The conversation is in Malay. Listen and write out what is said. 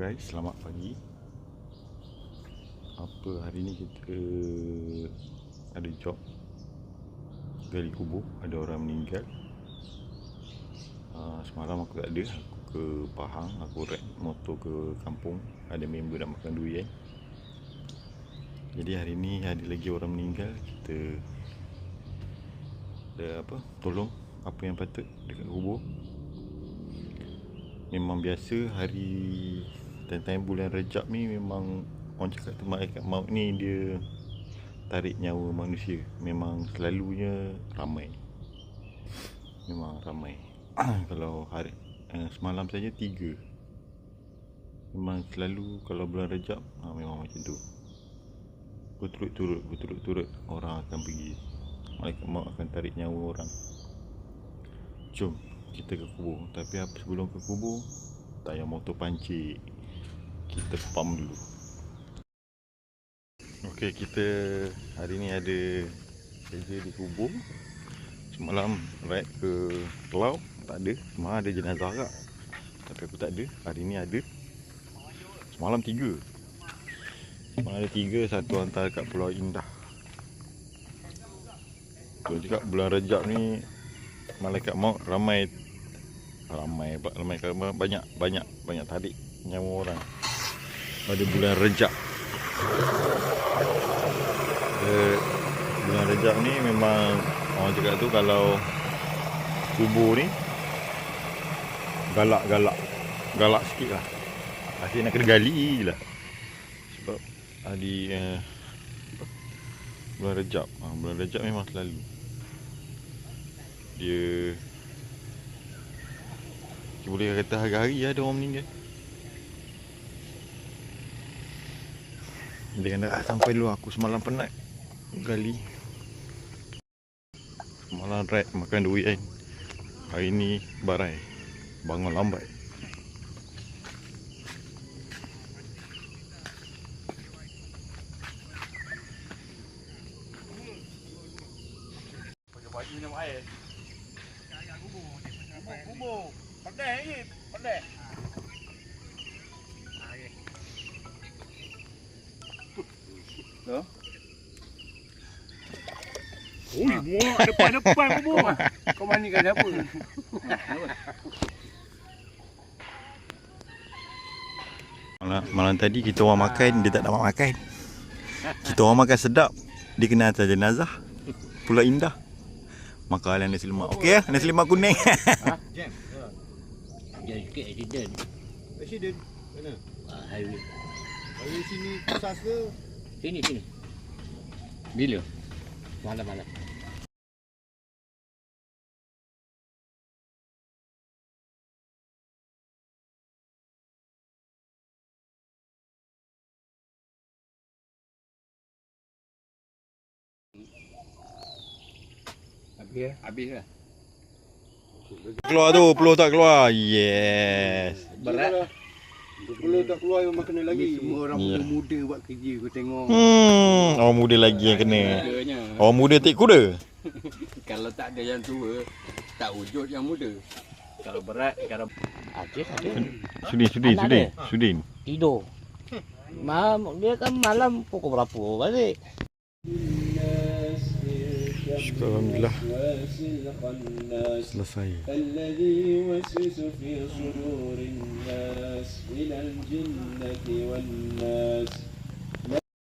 Guys, selamat pagi. Apa hari ni kita ada job gali kubur, ada orang meninggal. Uh, semalam aku tak ada, aku ke Pahang, aku ride motor ke kampung, ada member nak makan durian. Jadi hari ni ada lagi orang meninggal, kita ada apa? Tolong apa yang patut dekat kubur. Memang biasa hari time-time bulan Rejab ni memang orang cakap tu malaikat maut ni dia tarik nyawa manusia. Memang selalunya ramai. Memang ramai. kalau hari eh, semalam saja tiga. Memang selalu kalau bulan Rejab ha, memang macam tu. Berturut-turut, berturut-turut orang akan pergi. Malaikat maut akan tarik nyawa orang. Jom kita ke kubur Tapi apa sebelum ke kubur Tak payah motor pancik Kita pump dulu. Okey kita hari ni ada kerja di kubur. Semalam ride ke Kelau Tak ada. Semalam ada jenazah kak Tapi aku tak ada. Hari ni ada. Semalam tiga. Semalam ada tiga Satu hantar kat Pulau Indah. Tu cakap bulan Rejab ni malaikat maut ramai ramai ramai ramai banyak banyak banyak tarik nyawa orang pada bulan Rejab. Eh, bulan Rejab ni memang orang cakap tu kalau kubur ni galak-galak. Galak sikit lah. Asyik nak kena gali lah. Sebab hari eh, bulan Rejab. Ha, bulan Rejab memang selalu. Dia boleh kata hari-hari ada orang meninggal Dia kena sampai dulu aku. Semalam penat. Gali. Semalam ride makan durian Hari ni barai. Bangun lambat. Pagi-pagi minum air. Kubur, kubur. Pandai ni, pandai. Tuh. Ui, muak depan-depan kubur. Kau mandikan siapa? Malam, malam tadi kita orang makan Dia tak dapat makan Kita orang makan sedap Dia kena atas jenazah Pulau Indah Makan lah nasi lemak Okey lah nasi lemak kuning Jadi sikit accident Presiden. Mana? ah, Highway Dari sini pusat ke? Sini sini. Bila? Malam-malam Habis lah. Habis lah. Keluar tu Peluh tak keluar. Yes. Berat Kalau tak keluar memang kena lagi. Semua orang Ya. muda buat kerja Kau tengok. Hmm Orang muda lagi yang kena. Mudanya Orang muda tik kuda. Kalau tak ada yang tua Tak wujud yang muda. Kalau berat Kalau Aceh ada. Sudin Sudin Anak Sudin Sudin. Tidur. Malam Dia kan malam Pukul berapa? Balik Syukur Alhamdulillah Selesai الذي يوسوس في صدور الناس من الجنة والناس.